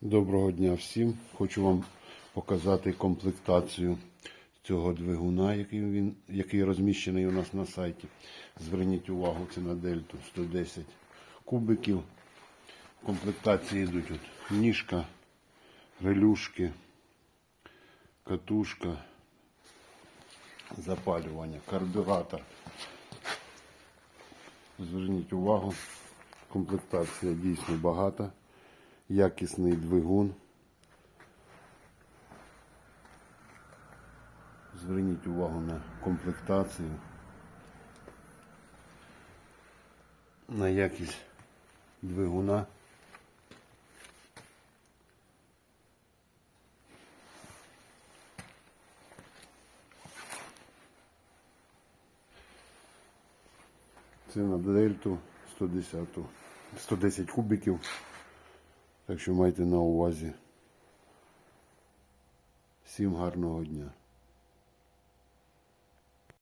Доброго дня всім. Хочу вам показати комплектацію цього двигуна, який, він, який розміщений у нас на сайті. Зверніть увагу, це на дельту 110 кубиків. В комплектації йдуть от ніжка, релюшки, катушка, запалювання, карбюратор. Зверніть увагу, комплектація дійсно багата якісний двигун. Зверніть увагу на комплектацію, на якість двигуна. Це на дельту 110, 110 кубиків. Так що майте на увазі. Всім гарного дня.